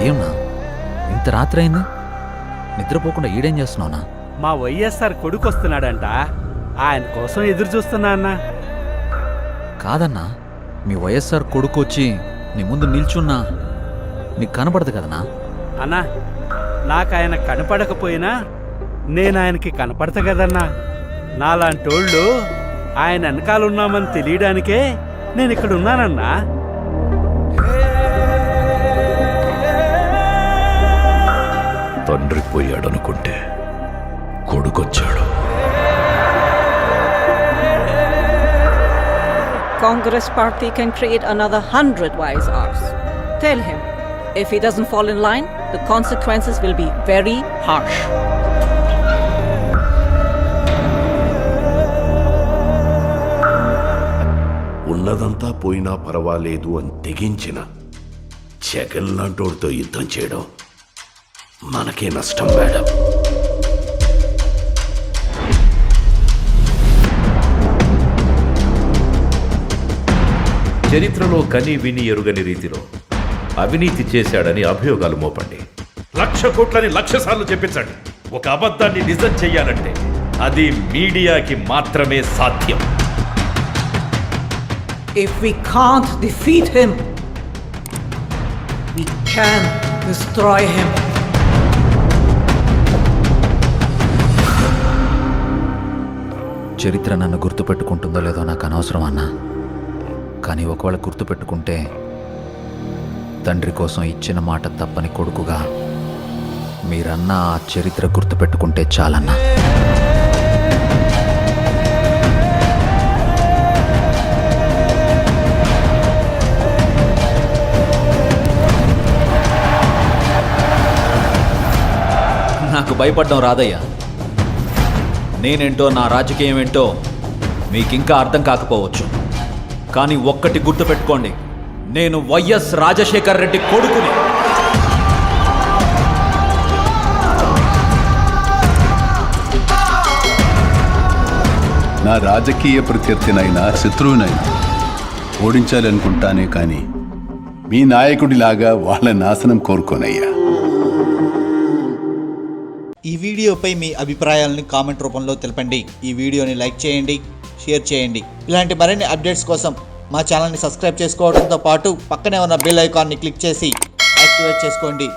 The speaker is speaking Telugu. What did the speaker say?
ఇంత రాత్రి అయింది నిద్రపోకుండా ఈడేం చేస్తున్నావునా? మా వైఎస్ఆర్ కొడుకు వస్తున్నాడంట ఆయన కోసం ఎదురు చూస్తున్నా అన్నా. కాదన్నా మీ వైఎస్ఆర్ కొడుకు వచ్చి నీ ముందు నిల్చున్నా నీకు కనపడదు కదనా అన్నా నాకు ఆయన కనపడకపోయినా నేను ఆయనకి కనపడతా కదన్నా. నాలాంటోళ్ళు ఆయన వెనకాల ఉన్నామని తెలియడానికే నేను ఇక్కడ ఉన్నానన్నా తొండ్రి పోయాడు అనుకుంటే కొడుకొచ్చాడు. Congress party can create another hundred YSRs tell him if he doesn't follow in line the consequences will be very harsh ఉన్నదంతా పోయినా పర్వాలేదు అని తెగించిన జగన్ లాంటి యుద్ధం చేయడం. మనకే నష్టం మేడం. చరిత్రలో కని విని ఎరుగని రీతిలో అవినీతి చేశాడని అభియోగాలు మోపండి. లక్ష కోట్లని లక్ష సార్లు చెప్పించండి. ఒక అబద్ధాన్ని నిజం చెయ్యాలంటే అది మీడియాకి మాత్రమే సాధ్యం. If we can't defeat him, we can destroy him. చరిత్ర నన్ను గుర్తుపెట్టుకుంటుందో లేదో నాకు అనవసరం అన్నా. కానీ ఒకవేళ గుర్తుపెట్టుకుంటే తండ్రి కోసం ఇచ్చిన మాట తప్పని కొడుకుగా మీరన్న ఆ చరిత్ర గుర్తుపెట్టుకుంటే చాలన్నా. నాకు భయపడడం రాదయ్యా. నేనేంటో నా రాజకీయం ఏంటో మీకింకా అర్థం కాకపోవచ్చు. కానీ ఒక్కటి గుర్తుపెట్టుకోండి నేను వైఎస్ రాజశేఖర్ రెడ్డి కొడుకుని. నా రాజకీయ ప్రత్యర్థినైనా శత్రువునైనా ఓడించాలనుకుంటానే కానీ మీ నాయకుడిలాగా వాళ్ళ నాశనం కోరుకోనయ్యా. ఈ వీడియోపై మీ అభిప్రాయాలను కామెంట్ రూపంలో తెలపండి. ఈ వీడియోని లైక్ చేయండి షేర్ చేయండి. ఇలాంటి మరిన్ని అప్డేట్స్ కోసం మా ఛానల్ని సబ్స్క్రైబ్ చేసుకోవడంతో పాటు పక్కనే ఉన్న బెల్ ఐకాన్ని క్లిక్ చేసి యాక్టివేట్ చేసుకోండి.